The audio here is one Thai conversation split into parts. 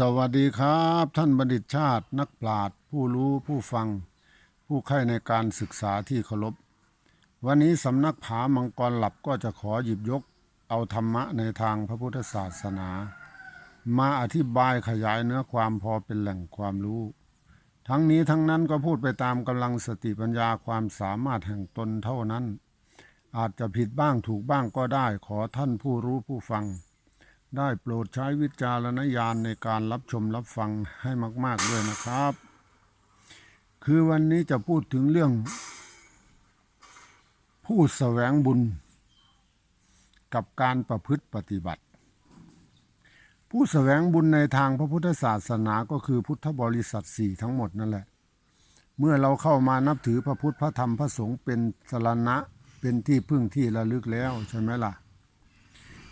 สวัสดีครับ ท่านบัณฑิตชาตินักปราชญ์ผู้รู้ผู้ฟัง ผู้ใคร่ในการศึกษาที่เคารพ วันนี้สำนักผามังกรหลับก็จะขอหยิบยก เอาธรรมะในทางพระพุทธศาสนา มาอธิบายขยายเนื้อความพอเป็นแหล่งความรู้ ทั้งนี้ทั้งนั้นก็พูดไปตามกำลังสติปัญญาความสามารถแห่งตนเท่านั้น อาจจะผิดบ้างถูกบ้างก็ได้ขอท่านผู้รู้ผู้ฟัง ได้โปรดใช้วิจารณญาณในการรับชมรับฟังให้มาก ๆ ด้วยนะครับ คือวันนี้จะพูดถึงเรื่อง ผู้แสวงบุญ กับการประพฤติปฏิบัติ ผู้แสวงบุญในทางพระพุทธศาสนาก็คือพุทธบริษัทสี่ทั้งหมดนั่นแหละ เมื่อเราเข้ามานับถือพระพุทธพระธรรมพระสงฆ์เป็นสรณะเป็นที่พึ่งที่ระลึกแล้วใช่ไหมล่ะ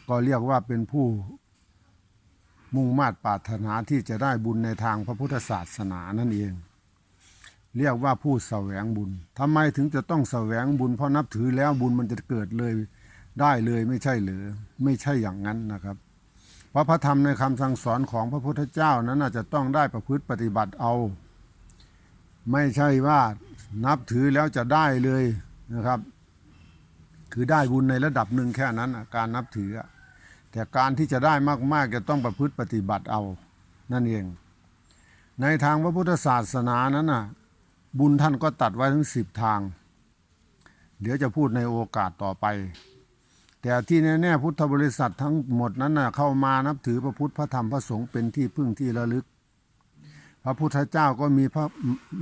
ก็เรียกว่าเป็นผู้มุ่งมาตรปรารถนาที่จะได้บุญในทางพระพุทธศาสนานั่นเอง เรียกว่าผู้แสวงบุญทำไมถึงจะต้องแสวงบุญเพราะนับถือแล้วบุญมันจะเกิดเลยได้เลยไม่ใช่หรือไม่ใช่อย่างนั้นนะครับเพราะพระธรรมในคำสั่งสอนของพระพุทธเจ้านั้นน่ะจะต้องได้ประพฤติปฏิบัติเอา ไม่ใช่ว่านับถือแล้วจะได้เลยนะครับ คือได้บุญในระดับหนึ่งแค่นั้นการนับถือ แต่การที่จะได้มากๆจะต้องประพฤติปฏิบัติเอานั่นเอง ในทางพระพุทธศาสนานั้นน่ะบุญท่านก็ตัดไว้ถึงสิบทาง เดี๋ยวจะพูดในโอกาสต่อไป แต่ที่แน่ๆพุทธบริษัททั้งหมดนั้นน่ะเข้ามานับถือพระพุทธพระธรรมพระสงฆ์เป็นที่พึ่งที่ระลึก พระพุทธเจ้าก็มีพระ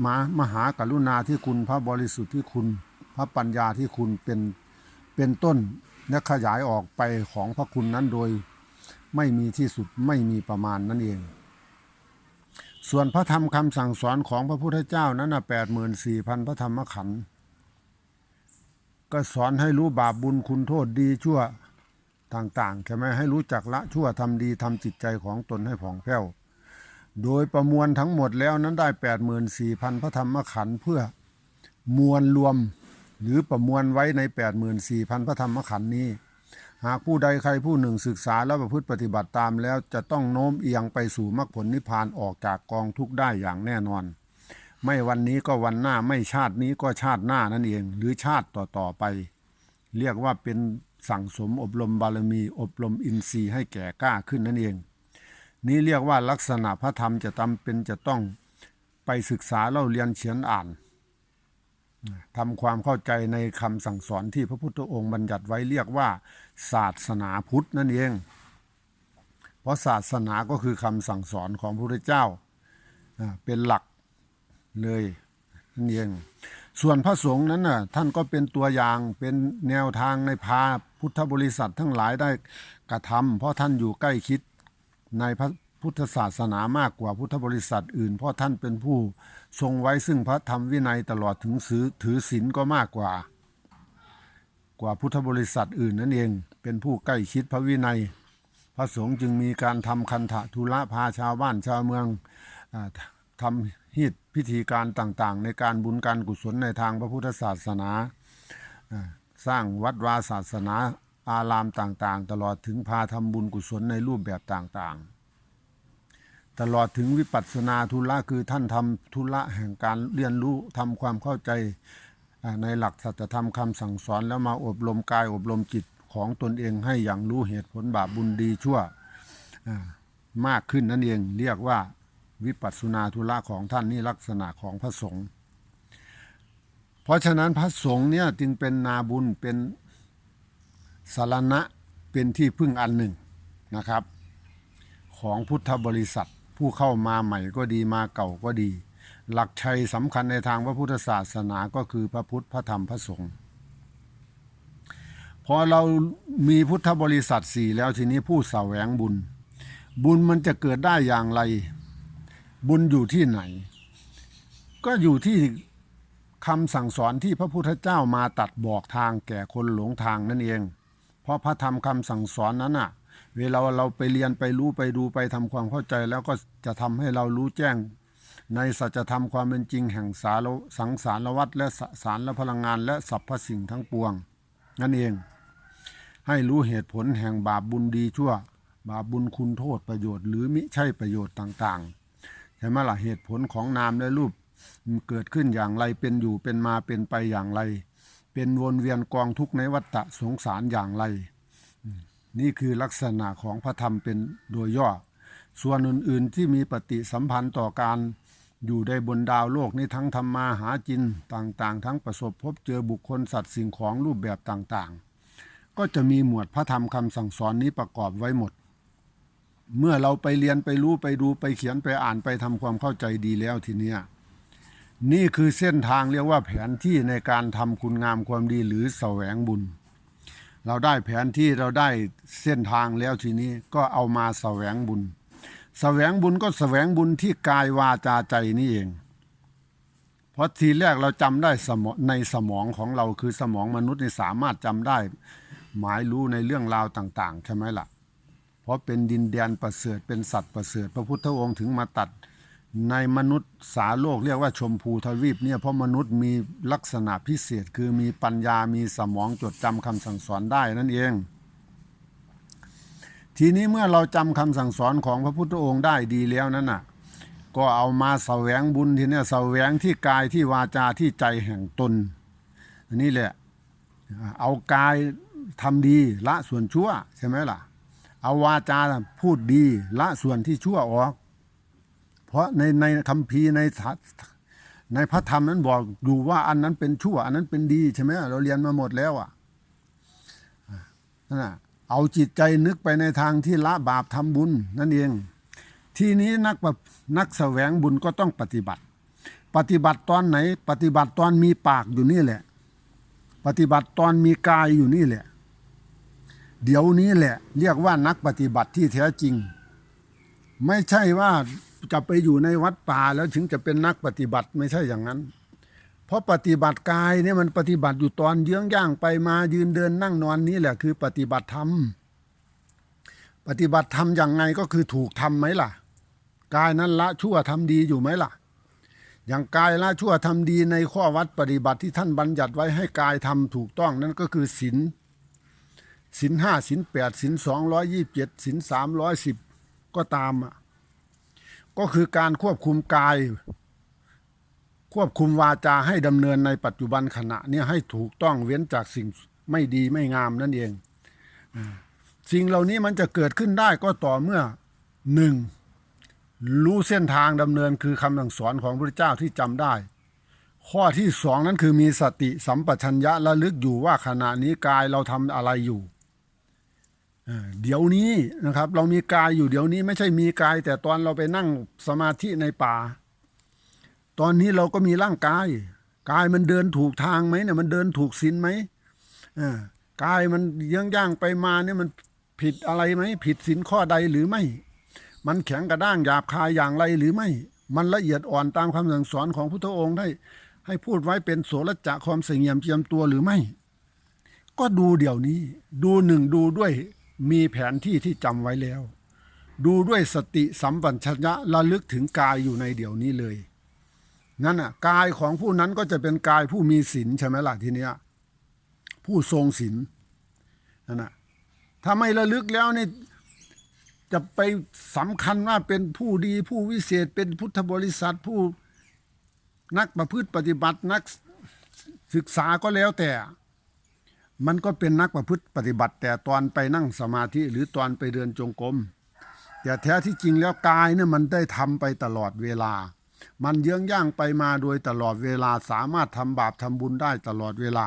มามหากรุณาที่คุณพระบริสุทธิ์ที่คุณ พระปัญญาที่คุณเป็นเป็นต้น และขยายออกไปของพระคุณนั้นโดยไม่มีที่สุดไม่มีประมาณนั่นเอง ส่วนพระธรรมคำสั่งสอนของพระพุทธเจ้านั้นนะแปดหมื่นสี่พันพระธรรมขันธ์ก็สอนให้รู้บาปบุญคุณโทษดีชั่วต่างๆใช่ไหมให้รู้จักละชั่วทำดีทำจิตใจของตนให้ผ่องแผ้ว โดยประมวลทั้งหมดแล้วนั้นได้แปดหมื่นสี่พันพระธรรมขันธ์เพื่อมวลรวม หรือประมวลไว้ใน 84,000 พระธรรมขันธ์นี้ หากผู้ใดใครผู้หนึ่งศึกษาและประพฤติปฏิบัติตามแล้วจะต้องโน้มเอียงไปสู่มรรคผลนิพพานออกจากกองทุกข์ได้อย่างแน่นอน ไม่วันนี้ก็วันหน้าไม่ชาตินี้ก็ชาติหน้านั่นเอง หรือชาติต่อๆไป เรียกว่าเป็นสั่งสมอบรมบารมี อบรมอินทรีย์ให้แก่กล้าขึ้นนั่นเอง นี้เรียกว่าลักษณะพระธรรมจะจำเป็นจะต้องไปศึกษาเล่าเรียนเขียนอ่าน ทำความเข้าใจในคำสั่งสอนที่พระพุทธองค์บัญญัติไว้เรียกว่า ศาสนาพุทธนั่นเอง เพราะศาสนาก็คือคำสั่งสอนของพระพุทธเจ้าเป็นหลักเลยนั่นเองส่วนพระสงฆ์นั้นน่ะท่านก็เป็นตัวอย่างเป็นแนวทางในพาพุทธบริษัททั้งหลายได้กระทำเพราะท่านอยู่ใกล้ชิดในพระ พุทธศาสนามากกว่าพุทธบริษัทอื่น เพราะท่านเป็นผู้ทรงไว้ซึ่งพระธรรมวินัยตลอดถึงถือถือศีลก็มากกว่า กว่าพุทธบริษัทอื่นนั่นเอง เป็นผู้ใกล้ชิดพระวินัย พระสงฆ์จึงมีการทำคันธะธุระพาชาวบ้านชาวเมืองอาทำหิตพิธีการต่างๆ ในการบุญการกุศลในทางพระพุทธศาสนาอ่าสร้างวัดวาศาสนาอารามต่างๆ ตลอดถึงพาทำบุญกุศลในรูปแบบต่างๆ ตลอดถึงวิปัสสนาธุระคือท่านทำธุระแห่งการเรียนรู้ทำความเข้าใจในหลักสัจธรรมคำสั่งสอนแล้วมาอบรมกายอบรมจิตของตนเองให้อย่างรู้เหตุผลบาปบุญดีชั่วมากขึ้นนั่นเองเรียกว่าวิปัสสนาธุระของท่านนี่ลักษณะของพระสงฆ์เพราะฉะนั้นพระสงฆ์เนี่ยจึงเป็นนาบุญเป็นสารณะเป็นที่พึ่งอันหนึ่งนะครับ ของพุทธบริษัท ผู้เข้ามาใหม่ก็ดีมาเก่าก็ดี หลักชัยสำคัญในทางพระพุทธศาสนาก็คือพระพุทธพระธรรมพระสงฆ์พอเรามีพุทธบริษัทสี่แล้วทีนี้ผู้สแสวงบุญ บุญมันจะเกิดได้อย่างไร บุญอยู่ที่ไหน ก็อยู่ที่คำสั่งสอนที่พระพุทธเจ้ามาตัดบอกทางแก่คนหลงทางนั่นเอง เพราะพระธรรมคำสั่งสอนนั้นน่ะ เวลาเราไปเรียนไปรู้ไปดูไปทำความเข้าใจ แล้วก็จะทำให้เรารู้แจ้ง ในสัจธรรมความเป็นจริงแห่งสารสังสารวัฏและสารและพลังงาน และสรรพสิ่งทั้งปวง นั่นเอง ให้รู้เหตุผลแห่งบาปบุญดีชั่ว บาปบุญคุณโทษประโยชน์หรือมิใช่ประโยชน์ต่างๆใช่ไหมล่ะเหตุผลของนามและรูปมันเกิดขึ้นอย่างไรเป็นอยู่เป็นมาเป็นไปอย่างไร เป็นวนเวียนกองทุกข์ในวัฏฏะสงสารอย่างไร นี่คือลักษณะของพระธรรมเป็นโดยย่อ ส่วนอื่นๆที่มีปฏิสัมพันธ์ต่อการอยู่ในบนดาวโลกนี้ทั้งทำมาหาจินต่างๆ ทั้งประสบพบเจอบุคคลสัตว์สิ่งของรูปแบบต่างๆ ก็จะมีหมวดพระธรรมคำสั่งสอนนี้ประกอบไว้หมด เมื่อเราไปเรียนไปรู้ไปดูไปเขียนไปอ่านไปทำความเข้าใจดีแล้วทีเนี้ยนี่คือเส้นทางเรียกว่าแผนที่ในการทำคุณงามความดีหรือแสวงบุญ เราได้แผนที่เราได้เส้นทางแล้วทีนี้ก็เอามาแสวงบุญ แสวงบุญก็แสวงบุญที่กายวาจาใจนี่เอง เพราะทีแรกเราจำได้สมองในสมองของเราคือสมองมนุษย์นี่สามารถจำได้ หมายรู้ในเรื่องราวต่าง ๆ ใช่ไหมล่ะ เพราะเป็นดินแดนประเสริฐเป็นสัตว์ประเสริฐ พระพุทธองค์ถึงมาตัด ในมนุษย์สาโลกเรียกว่าชมพูทวีปเนี่ยเพราะมนุษย์มีลักษณะพิเศษคือมีปัญญามีสมองจดจำคำสั่งสอนได้นั่นเอง ทีนี้เมื่อเราจำคำสั่งสอนของพระพุทธองค์ได้ดีแล้วนั่นน่ะก็เอามาแสวงบุญทีเนี้ยแสวงที่กายที่วาจาที่ใจแห่งตนนนี้แหละเอากายทำดีละส่วนชั่วใช่ไหมล่ะ เอาวาจาพูดดีละส่วนที่ชั่วออก เพราะในในคำพีร์ในในพระธรรมนั้นบอกอยู่ว่าอันนั้นเป็นชั่ว อันนั้นเป็นดีใช่ไหมเราเรียนมาหมดแล้วอะนั่นน่ะเอาจิตใจนึกไปในทางที่ละบาปทำบุญนั่นเอง ทีนี้นักแบบนักแสวงบุญก็ต้องปฏิบัติ ปฏิบัติตอนไหน ปฏิบัติตอนมีปากอยู่นี่แหละ ปฏิบัติตอนมีกายอยู่นี่แหละ เดี๋ยวนี้แหละ เรียกว่านักปฏิบัติที่แท้จริง ไม่ใช่ว่า จะไปอยู่ในวัดป่าแล้วถึงจะเป็นนักปฏิบัติไม่ใช่อย่างนั้น เพราะปฏิบัติกายเนี่ยมันปฏิบัติอยู่ตอนเยื้องย่างไปมายืนเดินนั่งนอนนี้แหละคือปฏิบัติธรรมปฏิบัติธรรมอย่างไงก็คือถูกทำไหมล่ะ กายนั้นละชั่วทำดีอยู่ไหมล่ะ อย่างกายละชั่วทำดีในข้อวัดปฏิบัติที่ท่านบัญญัติไว้ให้กายทำถูกต้องนั่นก็คือศีลศีลห้าศีลแปดศีลสองร้อยยี่สิบเจ็ดศีลสามร้อยสิบก็ตามอะ ก็คือการควบคุมกาย ควบคุมวาจาให้ดำเนินในปัจจุบันขณะนี้ให้ถูกต้องเว้นจากสิ่งไม่ดีไม่งามนั่นเอง สิ่งเหล่านี้มันจะเกิดขึ้นได้ก็ต่อเมื่อหนึ่งรู้เส้นทางดำเนินคือคำสั่งสอนของพระเจ้าที่จำได้ ข้อที่สองนั้นคือมีสติสัมปชัญญะระลึกอยู่ว่าขณะนี้กายเราทำอะไรอยู่ เดี๋ยวนี้นะครับ เรามีกายอยู่เดี๋ยวนี้ไม่ใช่มีกาย แต่ตอนเราไปนั่งสมาธิในป่า ตอนนี้เราก็มีร่างกาย กายมันเดินถูกทางไหมเนี่ยมันเดินถูกศีลไหมกายมันยังย่างไปมาเนี่ยมันผิดอะไรไหมผิดศีลข้อใดหรือไม่ มันแข็งกระด้างหยาบคายอย่างไรหรือไม่ มันละเอียดอ่อนตามคำสั่งสอนของพุทธองค์ได้ ให้พูดไว้เป็นโสรจะความเสียงเยี่ยมเจียมตัวหรือไม่ ก็ดูเดี๋ยวนี้ ดูหนึ่งดูด้วย มีแผนที่ที่จำไว้แล้ว ดูด้วยสติสัมปชัญญะระลึกถึงกายอยู่ในเดี๋ยวนี้เลย นั่นอะกายของผู้นั้นก็จะเป็นกายผู้มีศีลใช่ไหมล่ะทีเนี้ยผู้ทรงศีลนั่นน่ะถ้าไม่ระลึกแล้วนี่จะไปสำคัญว่าเป็นผู้ดีผู้วิเศษเป็นพุทธบริษัทผู้นักประพฤติปฏิบัตินักศึกษาก็แล้วแต่ มันก็เป็นนักประพฤติปฏิบัติ แต่ตอนไปนั่งสมาธิหรือตอนไปเดินจงกรมแต่แท้ที่จริงแล้วกายเนี่ยมันได้ทำไปตลอดเวลา มันเยื้องย่างไปมาโดยตลอดเวลาสามารถทำบาปทำบุญได้ตลอดเวลา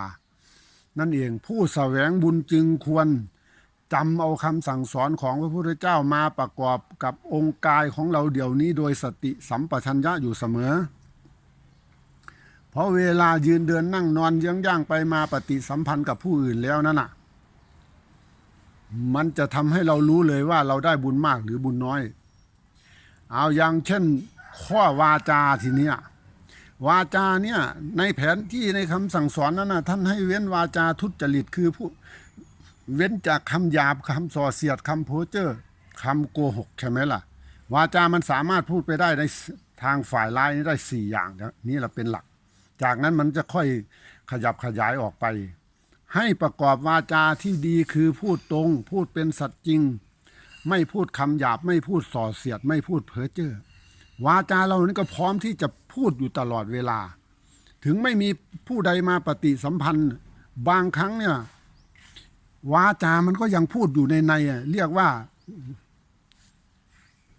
นั่นเองผู้แสวงบุญจึงควรจำเอาคำสั่งสอนของพระพุทธเจ้ามาประกอบกับองค์กายของเราเดี๋ยวนี้โดยสติสัมปชัญญะอยู่เสมอ เพราะเวลายืนเดินนั่งนอนยังย่างไปมาปฏิสัมพันธ์กับผู้อื่นแล้วนั่นน่ะ มันจะทำให้เรารู้เลยว่าเราได้บุญมากหรือบุญน้อย เอาอย่างเช่น ข้อวาจาทีเนี้ยวาจาเนี่ยในแผนที่ในคำสั่งสอนนั้นนะท่านให้เว้นวาจาทุจริตคือผู้เว้นจากคำหยาบคำส่อเสียดคำโพเจอร์คำโกหกใช่ไหมล่ะ วาจามันสามารถพูดไปได้ในทางฝ่ายร้ายได้สี่อย่างนะนี่แหละเป็นหลัก จากนั้นมันจะค่อยขยับขยายออกไป ให้ประกอบวาจาที่ดีคือพูดตรง พูดเป็นสัตย์จริง ไม่พูดคำหยาบไม่พูดส่อเสียด ไม่พูดเพ้อเจ้อวาจาเรานั้นก็พร้อมที่จะพูดอยู่ตลอดเวลา ถึงไม่มีผู้ใดมาปฏิสัมพันธ์ บางครั้งเนี่ยวาจามันก็ยังพูดอยู่ในในอะเรียกว่า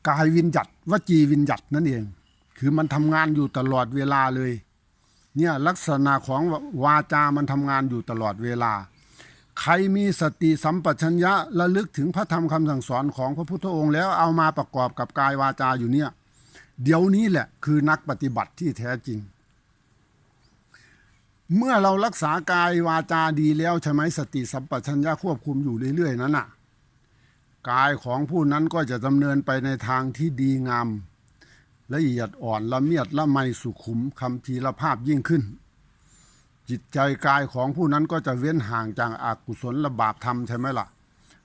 กายวิญญัตวจีวิญญัตนั่นเอง คือมันทำงานอยู่ตลอดเวลาเลย เนี่ยลักษณะของวาจามันทำงานอยู่ตลอดเวลา ใครมีสติสัมปชัญญะระลึกถึงพระธรรมคำสั่งสอนของพระพุทธองค์ แล้วเอามาประกอบกับกายวาจาอยู่เนี่ย เดี๋ยวนี้แหละคือนักปฏิบัติที่แท้จริง เมื่อเรารักษากายวาจาดีแล้วใช่ไหมสติสัมปชัญญะควบคุมอยู่เรื่อยๆนั้นน่ะกายของผู้นั้นก็จะดำเนินไปในทางที่ดีงาม ละเอียดอ่อนละเมียดละไมสุขุมคำทีละภาพยิ่งขึ้น จิตใจกายของผู้นั้นก็จะเว้นห่างจากอากุศลละบาปธรรมใช่ไหมล่ะ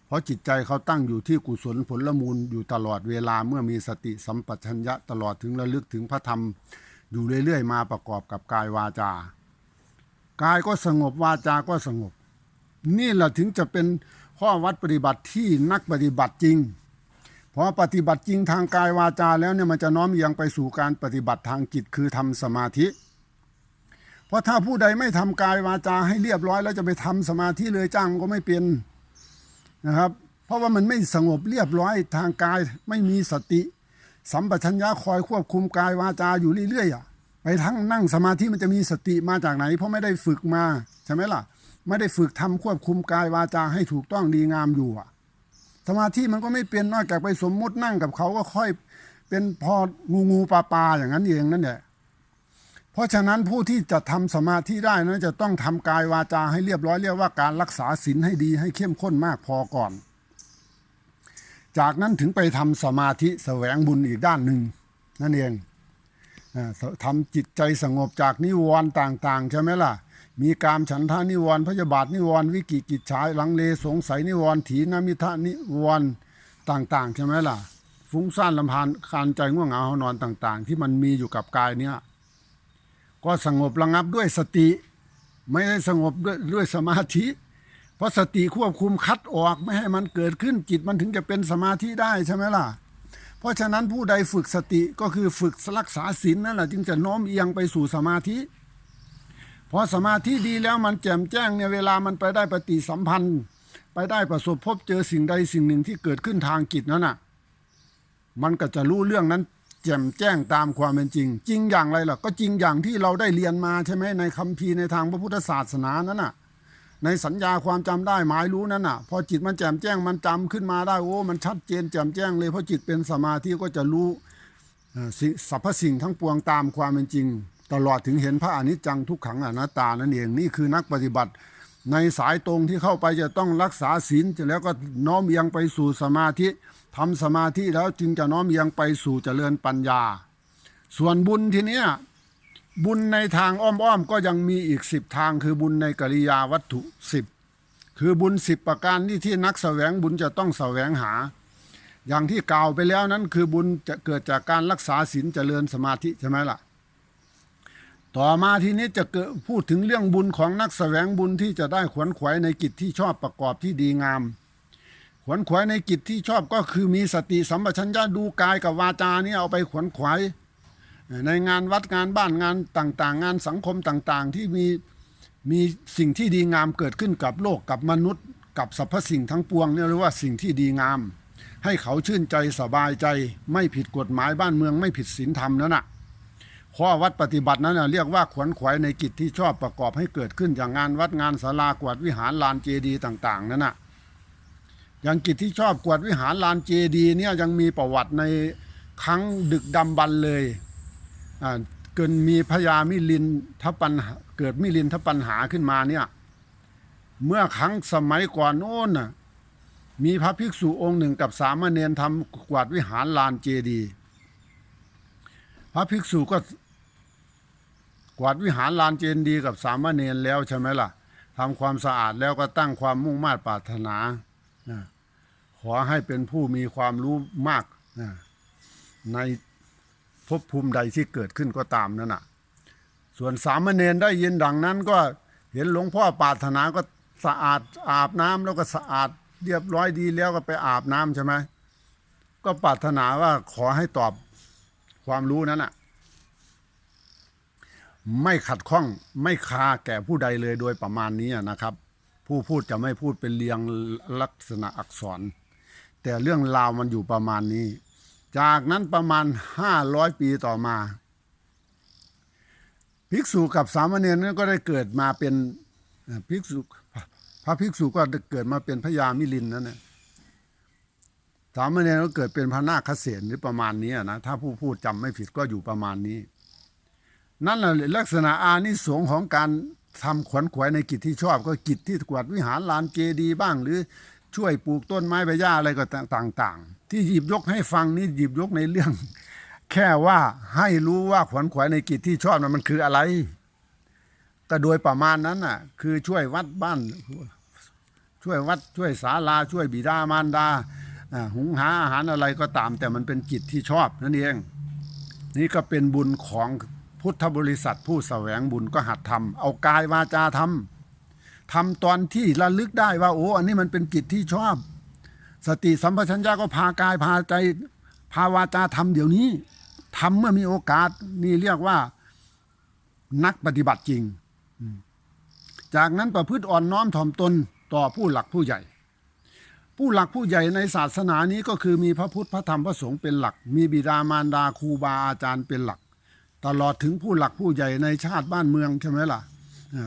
เพราะจิตใจเขาตั้งอยู่ที่กุศลผลละมูลอยู่ตลอดเวลาเมื่อมีสติสัมปชัญญะตลอดถึงระลึกถึงพระธรรม อยู่เรื่อยๆมาประกอบกับกายวาจา กายก็สงบวาจาก็สงบ นี่แหละถึงจะเป็นข้อวัดปฏิบัติที่นักปฏิบัติจริง พอปฏิบัติจริงทางกายวาจาแล้วเนี่ยมันจะน้อมเอียงไปสู่การปฏิบัติทางจิตคือทำสมาธิ เพราะถ้าผู้ใดไม่ทำกายวาจาให้เรียบร้อย แล้วจะไปทำสมาธิเลยจ้างก็ไม่เป็นนะครับ เพราะว่ามันไม่สงบเรียบร้อยทางกายไม่มีสติ สัมปชัญญะคอยควบคุมกายวาจาอยู่เรื่อยๆอะไปทั้งนั่งสมาธิมันจะมีสติมาจากไหน เพราะไม่ได้ฝึกมาใช่ไหมล่ะ ไม่ได้ฝึกทำควบคุมกายวาจาให้ถูกต้องดีงามอยู่อะ สมาธิมันก็ไม่เป็นนอกจากไปสมมุตินั่งกับเขาก็ค่อยเป็นพองูงูปลาปลาอย่างนั้นเองนั่นแหละเพราะฉะนั้นผู้ที่จะทำสมาธิได้นั้นจะต้องทำกายวาจาให้เรียบร้อยเรียกว่าการรักษาศีลให้ดีให้เข้มข้นมากพอก่อน จากนั้นถึงไปทำสมาธิแสวงบุญอีกด้านหนึ่งนั่นเองอ่าทำจิตใจสงบจากนิวรณ์ต่าง ๆ ใช่ไหมล่ะ มีกามฉันทานิวรณ์พยาบาทนิวรณ์วิกิกิจฉายลังเลสงสัยนิวรณ์ถีนามิทะนิวรณ์ต่าง ๆ ใช่ไหมล่ะ ฟุ้งซ่านลำพานคานใจง่วงเหงาหานอนต่าง ๆ ที่มันมีอยู่กับกายเนี่ยก็สงบระงับด้วยสติ ไม่ได้สงบด้วยด้วยสมาธิ เพราะสติควบคุมคัดออกไม่ให้มันเกิดขึ้นจิตมันถึงจะเป็นสมาธิได้ใช่ไหมล่ะ เพราะฉะนั้นผู้ใดฝึกสติก็คือฝึกรักษาศีลนั่นแหละจึงจะโน้มเอียงไปสู่สมาธิ พอสมาธิดีแล้วมันแจ่มแจ้งเนี่ยเวลามันไปได้ปฏิสัมพันธ์ ไปได้ประสบพบเจอสิ่งใดสิ่งหนึ่งที่เกิดขึ้นทางจิตนั้นน่ะ มันก็จะรู้เรื่องนั้นแจ่มแจ้งตามความเป็นจริง จริงอย่างไรล่ะ ก็จริงอย่างที่เราได้เรียนมาใช่ไหมในคัมภีร์ในทางพระพุทธศาสนานั้นน่ะ ในสัญญาความจำได้หมายรู้นั้นน่ะ พอจิตมันแจ่มแจ้งมันจำขึ้นมาได้โอ้มันชัดเจนแจ่มแจ้งเลยเพราะจิตเป็นสมาธิก็จะรู้สรรพสิ่งทั้งปวงตามความเป็นจริง ตลอดถึงเห็นพระอนิจจังทุกขังอนัตตานั่นเองนี่คือนักปฏิบัติ ในสายตรงที่เข้าไปจะต้องรักษาศีลแล้วก็น้อมเอียงไปสู่สมาธิทำสมาธิแล้วจึงจะน้อมเอียงไปสู่เจริญปัญญา ส่วนบุญทีเนี้ยบุญในทางอ้อมๆก็ยังมีอีกสิบทางคือบุญในกิริยาวัตถุสิบคือบุญสิบประการที่ที่นักแสวงบุญจะต้องแสวงหา อย่างที่กล่าวไปแล้วนั้นคือบุญจะเกิดจากการรักษาศีลเจริญสมาธิใช่ไหมล่ะ ต่อมาทีนี้จะเกิดพูดถึงเรื่องบุญของนักแสวงบุญที่จะได้ขวนขวายในกิจที่ชอบประกอบที่ดีงาม ขวนขวายในกิจที่ชอบก็คือมีสติสัมปชัญญะดูกายกับวาจานี่เอาไปขวนขวายในงานวัดงานบ้านงานต่างๆ งานสังคมต่างๆ ที่มีมีสิ่งที่ดีงามเกิดขึ้นกับโลกกับมนุษย์ กับสรรพสิ่งทั้งปวงเนี่ยเรียกว่าสิ่งที่ดีงาม ให้เขาชื่นใจสบายใจ ไม่ผิดกฎหมายบ้านเมืองไม่ผิดศีลธรรมนั่นน่ะ ข้อวัดปฏิบัตินั้นเรียกว่าขวนขวายในกิจที่ชอบประกอบให้เกิดขึ้นอย่างงานวัดงานศาลากวดวิหารลานเจดีต่างๆนั่นน่ะอย่างกิจที่ชอบกวดวิหารลานเจดีเนี่ยยังมีประวัติในครั้งดึกดำบรรเลยอ่าเกินมีพญามิลินทปัญเกิดมิลินทปัญหาขึ้นมาเนี่ยเมื่อครั้งสมัยก่อนโน้นน่ะมีพระภิกษุองค์หนึ่งกับสามเณรทำกวาดวิหารลานเจดี พระภิกษุก็ กวาดวิหารลานเจดีย์กับสามเณรแล้วใช่ไหมล่ะทำความสะอาดแล้วก็ตั้งความมุ่งมา่ปรารถนาขอให้เป็นผู้มีความรู้มากในภพภูมิใดที่เกิดขึ้นก็ตามนั่นน่ะ ส่วนสามเณรได้ยินดังนั้นก็เห็นหลวงพ่อปรารถนาก็สะอาดอาบน้ำแล้วก็สะอาดเรียบร้อยดีแล้วก็ไปอาบน้ำใช่ไหมก็ปรารถนาว่าขอให้ตอบความรู้นั้นอะ ไม่ขัดข้องไม่คาแก่ผู้ใดเลยโดยประมาณนี้นะครับ ผู้พูดจะไม่พูดเป็นเรียงลักษณะอักษร แต่เรื่องราวมันอยู่ประมาณนี้ จากนั้นประมาณห้าร้อยปีต่อมา ภิกษุกับสามเณรนั้นก็ได้เกิดมาเป็นภิกษุพระภิกษุก็เกิดมาเป็นพระยามิลินนั่นนะสามเณรก็เกิดเป็นพระนาคเษนหรือประมาณนี้นะถ้าผู้พูดจำไม่ผิดก็อยู่ประมาณนี้ นั่นแหละลักษณะอานิสงส์ของการทำขวนขวายในกิจที่ชอบ ก็กิจที่กวาดวิหารลานเจดีบ้าง หรือช่วยปลูกต้นไม้ใบหญ้าอะไรก็ต่าง ๆ ที่หยิบยกให้ฟังนี่หยิบยกในเรื่อง แค่ว่าให้รู้ว่าขวนขวายในกิจที่ชอบนั้นมันคืออะไร ก็โดยประมาณนั้นน่ะ คือช่วยวัดบ้าน ช่วยวัดช่วยศาลาช่วยบิดามารดาหุงหาอาหารอะไรก็ตาม แต่มันเป็นกิจที่ชอบนั่นเอง นี่ก็เป็นบุญของ พุทธบริษัทผู้แสวงบุญก็หัดทำเอากายวาจาทำทำตอนที่ระลึกได้ว่าโอ้อันนี้มันเป็นกิจที่ชอบ สติสัมปชัญญะก็พากายพาใจ พาวาจาทำเดี๋ยวนี้ทำเมื่อมีโอกาสนี่เรียกว่านักปฏิบัติจริง จากนั้นประพฤติอ่อนน้อมถ่อมตนต่อผู้หลักผู้ใหญ่ ผู้หลักผู้ใหญ่ในศาสนานี้ก็คือมีพระพุทธพระธรรมพระสงฆ์เป็นหลัก มีบิดามารดาครูบาอาจารย์เป็นหลัก ตลอดถึงผู้หลักผู้ใหญ่ในชาติบ้านเมืองใช่ไหมล่ะ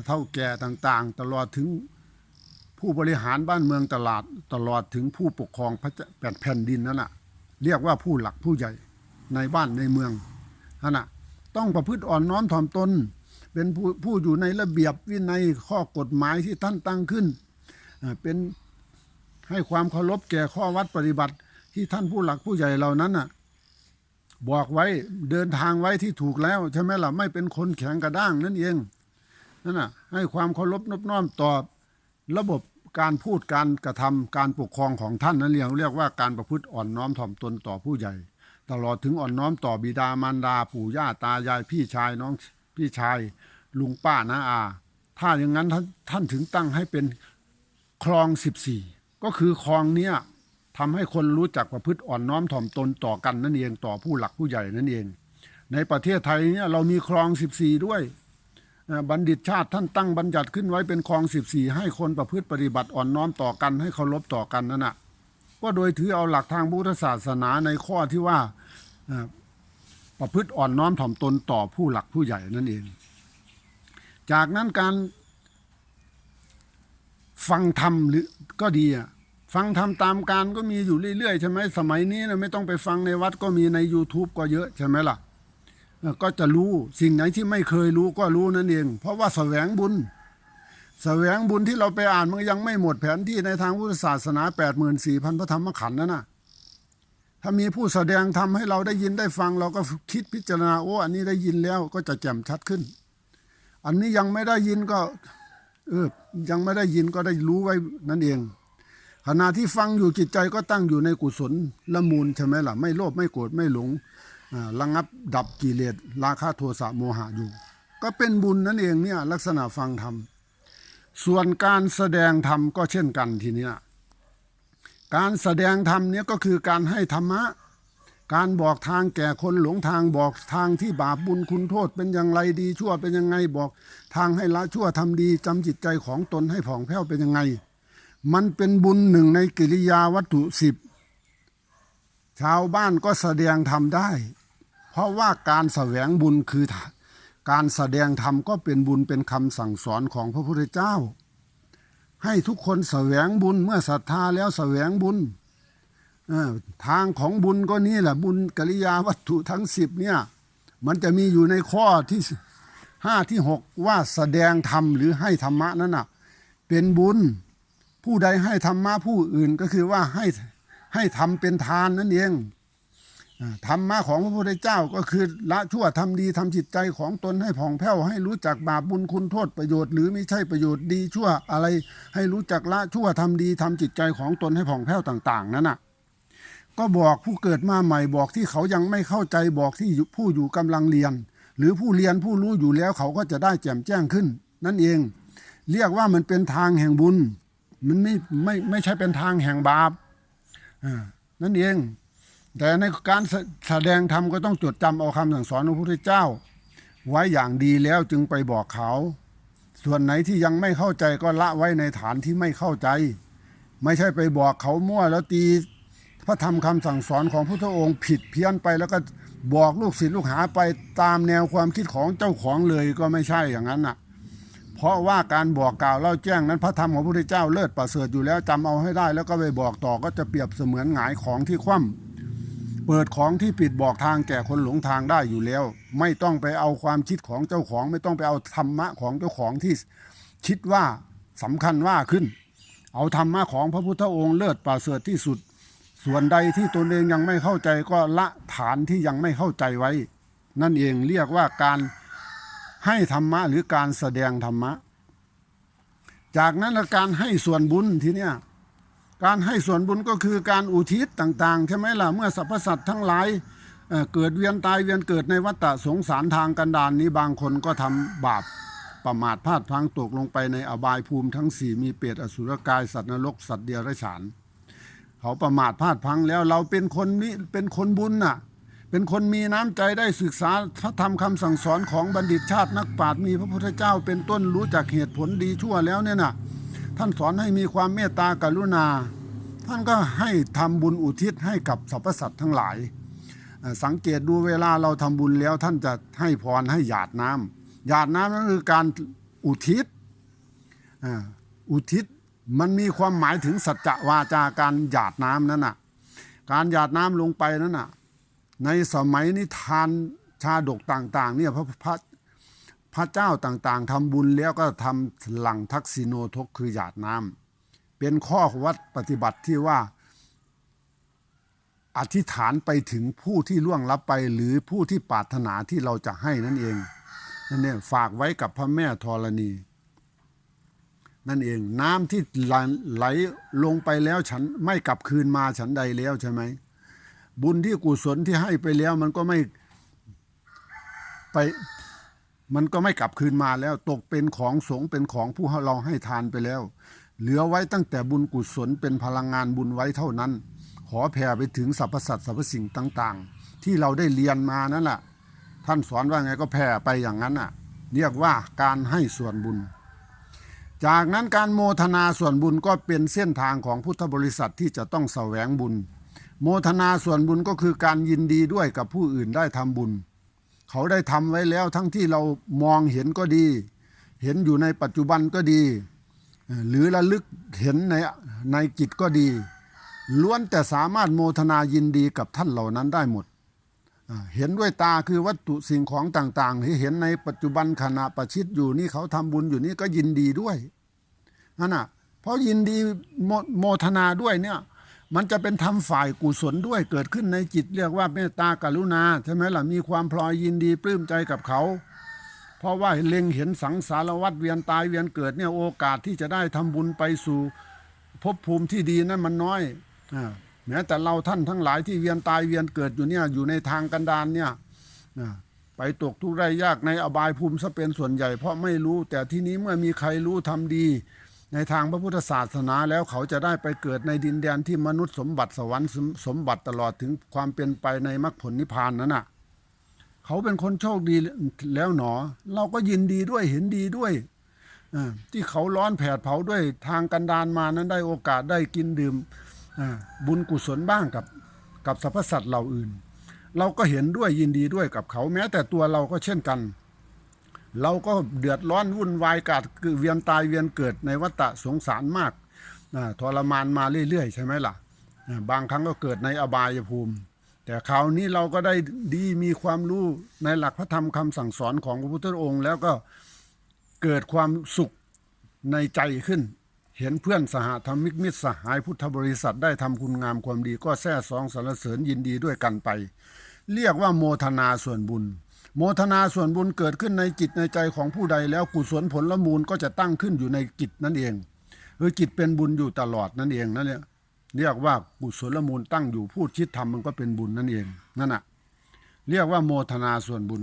เท่าแก่ต่างๆ ตลอดถึงผู้บริหารบ้านเมืองตลาดตลอดถึงผู้ปกครองพระเจ้าแผ่นดินนั่นน่ะเรียกว่าผู้หลักผู้ใหญ่ในบ้านในเมืองนั่นน่ะต้องประพฤติอ่อนน้อมถ่อมตน เป็นผู้ผู้อยู่ในระเบียบวินัยข้อกฎหมายที่ท่านตั้งขึ้น เป็นให้ความเคารพแก่ข้อวัดปฏิบัติที่ท่านผู้หลักผู้ใหญ่เหล่านั้นน่ะ บอกไว้เดินทางไว้ที่ถูกแล้วใช่ไหมล่ะไม่เป็นคนแข็งกระด้างนั่นเองนั่นน่ะให้ความเคารพนอบน้อมต่อระบบการพูดการกระทำการปกครองของท่านนั่นเรียกเรียกว่าการประพฤติอ่อนน้อมถ่อมตนต่อผู้ใหญ่ ตลอดถึงอ่อนน้อมต่อบิดามารดาปู่ย่าตายายพี่ชายน้องพี่ชาย ลุงป้านะอา ถ้าอย่างนั้นท่านท่านถึงตั้งให้เป็นคลองสิบสี่ก็คือคลองเนี้ย ทำให้คนรู้จักประพฤติอ่อนน้อมถ่อมตนต่อกันนั่นเองต่อผู้หลักผู้ใหญ่นั่นเอง ในประเทศไทยเนี่ยเรามีคลองสิบสี่ด้วย บัณฑิตชาติท่านตั้งบัญญัติขึ้นไว้เป็นคลองสิบสี่ให้คนประพฤติปฏิบัติอ่อนน้อมต่อกันให้เคารพต่อกันนั่นน่ะก็โดยถือเอาหลักทางพุทธศาสนาในข้อที่ว่าประพฤติอ่อนน้อมถ่อมตนต่อผู้หลักผู้ใหญ่นั่นเอง จากนั้นการฟังธรรมหรือก็ดีอะ ฟังธรรมตามการก็มีอยู่เรื่อยๆใช่ไหมสมัยนี้นะไม่ต้องไปฟังในวัดก็มีใน YouTube ก็เยอะใช่ไหมล่ะ ก็จะรู้สิ่งไหนที่ไม่เคยรู้ก็รู้นั่นเอง เพราะว่าแสวงบุญแสวงบุญที่เราไปอ่านมันยังไม่หมดแผนที่ในทางพุทธศาสนา 8 4 0 0 0 พระธรรมขันธ์นั่นนะถ้ามีผู้แสดงทำให้เราได้ยินได้ฟัง เราก็คิดพิจารณาโอ้อันนี้ได้ยินแล้วก็จะแจ่มชัดขึ้น อันนี้ยังไม่ได้ยินก็เออยังไม่ได้ยินก็ได้รู้ไว้นั่นเอง ขณะที่ฟังอยู่จิตใจก็ตั้งอยู่ในกุศลละมูลใช่ไหมล่ะไม่โลภไม่โกรธไม่หลงระงับดับกิเลสราคะโทสะโมหะอยู่ ก็เป็นบุญนั่นเองเนี่ยลักษณะฟังธรรมส่วนการแสดงธรรมก็เช่นกันทีนี้การแสดงธรรมเนี่ยก็คือการให้ธรรมะ การบอกทางแก่คนหลงทางบอกทางที่บาปบุญคุณโทษเป็นอย่างไรดีชั่วเป็นยังไงบอกทางให้ละชั่วทำดีจำจิตใจของตนให้ผ่องแผ้วเป็นยังไง มันเป็นบุญหนึ่งในกิริยาวัตถุสิบชาวบ้านก็แสดงทำได้ เพราะว่าการแสวงบุญคือ การแสดงธรรมก็เป็นบุญเป็นคำสั่งสอนของพระพุทธเจ้า ให้ทุกคนแสวงบุญเมื่อศรัทธาแล้วแสวงบุญทางของบุญก็นี่แหละบุญกิริยาวัตถุทั้งสิบเนี่ยมันจะมีอยู่ในข้อที่ห้าที่หกว่าแสดงธรรมหรือให้ธรรมะนั้นน่ะเป็นบุญ ผู้ใดให้ธรรมะผู้อื่นก็คือว่าให้ให้ทำเป็นทานนั่นเองธรรมะของพระพุทธเจ้าก็คือละชั่วทำดีทำจิตใจของตนให้ผ่องแผ้ว ให้รู้จักบาปบุญคุณโทษประโยชน์หรือไม่ใช่ประโยชน์ดีชั่วอะไร ให้รู้จักละชั่วทำดีทำจิตใจของตนให้ผ่องแผ้วต่าง ๆ นั่นน่ะก็บอกผู้เกิดมาใหม่บอกที่เขายังไม่เข้าใจบอกที่ผู้อยู่กำลังเรียน หรือผู้เรียนผู้รู้อยู่แล้วเขาก็จะได้แจ่มแจ้งขึ้น นั่นเอง เรียกว่ามันเป็นทางแห่งบุญ มันไม่ไม่ไม่ใช่เป็นทางแห่งบาปนั่นเอง แต่ในการแสแสดงธรรมก็ต้องจดจำเอาคำสั่งสอนของพระพุทธเจ้า ไว้อย่างดีแล้วจึงไปบอกเขา ส่วนไหนที่ยังไม่เข้าใจก็ละไว้ในฐานที่ไม่เข้าใจ ไม่ใช่ไปบอกเขามั่วแล้วตีพระธรรมคำสั่งสอนของพระพุทธองค์ผิดเพี้ยนไปแล้วก็บอกลูกศิษย์ลูกหาไปตามแนวความคิดของเจ้าของเลยก็ไม่ใช่อย่างนั้นน่ะ เพราะว่าการบอกกล่าวเล่าแจ้งนั้นพระธรรมของพระพุทธเจ้าเลิศประเสริฐอยู่แล้วจำเอาให้ได้ แล้วก็ไปบอกต่อก็จะเปรียบเสมือนหงายของที่คว่ำเปิดของที่ปิดบอกทางแก่คนหลงทางได้อยู่แล้ว ไม่ต้องไปเอาความคิดของเจ้าของ ไม่ต้องไปเอาธรรมะของเจ้าของที่คิดว่าสำคัญว่าขึ้น เอาธรรมะของพระพุทธองค์เลิศประเสริฐที่สุด ส่วนใดที่ตนเองยังไม่เข้าใจก็ละฐานที่ยังไม่เข้าใจไว้ นั่นเองเรียกว่าการ ให้ธรรมะหรือการแสดงธรรมะ จากนั้นการให้ส่วนบุญทีเนี้ยการให้ส่วนบุญก็คือการอุทิศต่างๆใช่ไหมล่ะเมื่อสรรพสัตว์ทั้งหลายเเกิดเวียนตายเวียนเกิดในวัฏสงสารทางกันดานนี้บางคนก็ทำบาปประมาทพลาดพลังตกลงไปในอบายภูมิทั้งสี่มีเปรตอสุรกายสัตว์นรกสัตว์เดรัจฉาน เขาประมาทพลาดพลังแล้วเราเป็นคนนี้เป็นคนบุญน่ะ เป็นคนมีน้ำใจได้ศึกษาพระธรรมคำสั่งสอนของบัณฑิตชาตินักปราชญ์มีพระพุทธเจ้าเป็นต้นรู้จักเหตุผลดีชั่วแล้วเนี่ยนะท่านสอนให้มีความเมตตากรุณา ท่านก็ให้ทำบุญอุทิศให้กับสรรพสัตว์ทั้งหลาย สังเกตดูเวลาเราทำบุญแล้วท่านจะให้พรให้หยาดน้ำหยาดน้ำนั่นคือการอุทิศอุทิศมันมีความหมายถึงสัจจะวาจาการหยาดน้ำนั่นน่ะการหยาดน้ำลงไปนั้นน่ะ ในสมัยนิทานชาดกต่างๆเนี่ยพระพระพระเจ้าต่างๆทำบุญแล้วก็ทำหลังทักษิโนทกคือหยาดน้ำเป็นข้อวัดปฏิบัติที่ว่า อธิษฐานไปถึงผู้ที่ล่วงลับไปหรือผู้ที่ปรารถนาที่เราจะให้นั่นเองนั่นเนี่ยฝากไว้กับพระแม่ธรณี นั่นเองน้ำที่ไหลไหลลงไปแล้วฉันไม่กลับคืนมาฉันใดแล้วใช่ไหม บุญที่กุศลที่ให้ไปแล้ว มันก็ไม่ไป มันก็ไม่กลับคืนมาแล้ว ตกเป็นของสงเป็นของผู้เราให้ทานไปแล้ว เหลือไว้ตั้งแต่บุญกุศลเป็นพลังงานบุญไว้เท่านั้น ขอแผ่ไปถึงสรรพสัตว์สรรพสิ่งต่าง ๆ ที่เราได้เรียนมานั่นแหละท่านสอนว่าไงก็แผ่ไปอย่างนั้นน่ะ เรียกว่าการให้ส่วนบุญ จากนั้นการโมทนาส่วนบุญก็เป็นเส้นทางของพุทธบริษัทที่จะต้องแสวงบุญ โมทนาส่วนบุญก็คือการยินดีด้วยกับผู้อื่นได้ทำบุญ เขาได้ทำไว้แล้วทั้งที่เรามองเห็นก็ดี เห็นอยู่ในปัจจุบันก็ดี หรือระลึกเห็นในในจิตก็ดี ล้วนแต่สามารถโมทนายินดีกับท่านเหล่านั้นได้หมด เห็นด้วยตาคือวัตถุสิ่งของต่างๆ ที่เห็นในปัจจุบันขณะประชิดอยู่นี่เขาทำบุญอยู่นี่ก็ยินดีด้วยนั่นน่ะเพราะยินดีโมโมทนาด้วยเนี่ย มันจะเป็นทำฝ่ายกุศลด้วยเกิดขึ้นในจิตเรียกว่าเมตตากรุณาใช่ไหมล่ะมีความพลอยยินดีปลื้มใจกับเขา เพราะว่าเล็งเห็นสังสารวัฏเวียนตายเวียนเกิดเนี่ยโอกาสที่จะได้ทำบุญไปสู่ภพภูมิที่ดีนั้นมันน้อยอแม้แต่เราท่านทั้งหลายที่เวียนตายเวียนเกิดอยู่เนี่ยอยู่ในทางกันดารเนี่ยไปตกทุกข์ได้ยากในอบายภูมิซะเป็นส่วนใหญ่เพราะไม่รู้ แต่ที่นี้เมื่อมีใครรู้ทำดี ในทางพระพุทธศาสนาแล้วเขาจะได้ไปเกิดในดินแดนที่มนุษย์สมบัติสวรรค์สมบัติตลอดถึงความเป็นไปในมรรคผลนิพพานนั้นน่ะ เขาเป็นคนโชคดีแล้วหนอ เราก็ยินดีด้วยเห็นดีด้วยอที่เขาร้อนแผดเผาด้วยทางกันดานมานั้นได้โอกาสได้กินดื่มบุญกุศลบ้างกับกับสรรพสัตว์เหล่าอื่น เราก็เห็นด้วยยินดีด้วยกับเขาแม้แต่ตัวเราก็เช่นกัน เราก็เดือดร้อนวุ่นวายกาดเวียนตายเวียนเกิดในวัฏสงสารมากทรมานมาเรื่อยๆ ใช่ไหมล่ะ บางครั้งก็เกิดในอบายภูมิ แต่คราวนี้เราก็ได้ดีมีความรู้ในหลักพระธรรมคำสั่งสอนของพระพุทธองค์ แล้วก็เกิดความสุขในใจขึ้น เห็นเพื่อนสหธรรมิกมิตรสหายพุทธบริษัทได้ทำคุณงามความดีก็แท้สองสรรเสริญยินดีด้วยกันไป เรียกว่าโมทนาส่วนบุญ โมทนาส่วนบุญเกิดขึ้นในจิตในใจของผู้ใดแล้วกุศลผลละมูลก็จะตั้งขึ้นอยู่ในจิตนั่นเองคือจิตเป็นบุญอยู่ตลอดนั่นเองนั่นเนี่ยเรียกว่ากุศลมูลตั้งอยู่พูดคิดทำมันก็เป็นบุญนั่นเองนั่นน่ะเรียกว่าโมทนาส่วนบุญ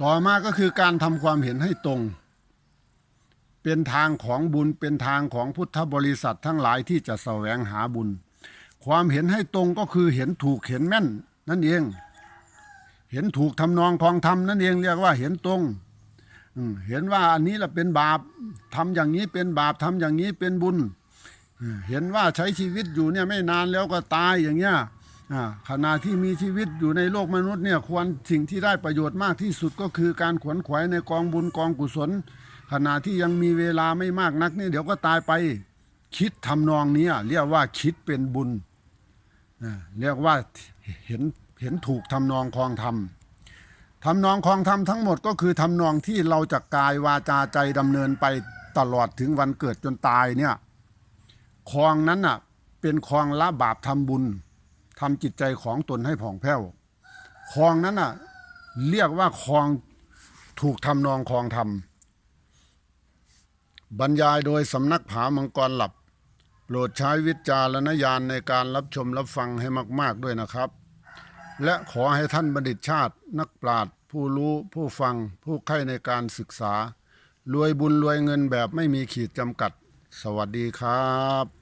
ต่อมาก็คือการทำความเห็นให้ตรง เป็นทางของบุญเป็นทางของพุทธบริษัททั้งหลายที่จะแสวงหาบุญ ความเห็นให้ตรงก็คือเห็นถูกเห็นแม่นนั่นเอง เห็นถูกทำนองคลองธรรมนั่นเองเรียกว่าเห็นตรงเห็นว่าอันนี้แหละเป็นบาปทำอย่างนี้เป็นบาปทำอย่างนี้เป็นบุญ เห็นว่าใช้ชีวิตอยู่เนี่ยไม่นานแล้วก็ตายอย่างเงี้ยขณะที่มีชีวิตอยู่ในโลกมนุษย์เนี่ยควรสิ่งที่ได้ประโยชน์มากที่สุดก็คือการขวนขวายในกองบุญกองกุศล ขณะที่ยังมีเวลาไม่มากนักนี่เดี๋ยวก็ตายไปคิดทำนองนี้เรียกว่าคิดเป็นบุญเรียกว่าเห็น เห็นถูกทำนองคลองธรรมทำนองคลองธรรมทั้งหมดก็คือทำนองที่เราจะกายวาจาใจดำเนินไปตลอดถึงวันเกิดจนตายเนี่ยคลองนั้นน่ะเป็นคลองละบาปทำบุญทำจิตใจของตนให้ผ่องแผ้วคลองนั้นน่ะเรียกว่าคลองถูกทำนองคลองธรรมบรรยายโดยสำนักผามังกรหลับโปรดใช้วิจารณญาณในการรับชมรับฟังให้มาก ๆด้วยนะครับ และขอให้ท่านบัณฑิตชาติ นักปราชญ์ผู้รู้ผู้ฟัง ผู้ใคร่ในการศึกษา รวยบุญรวยเงินแบบไม่มีขีดจำกัด สวัสดีครับ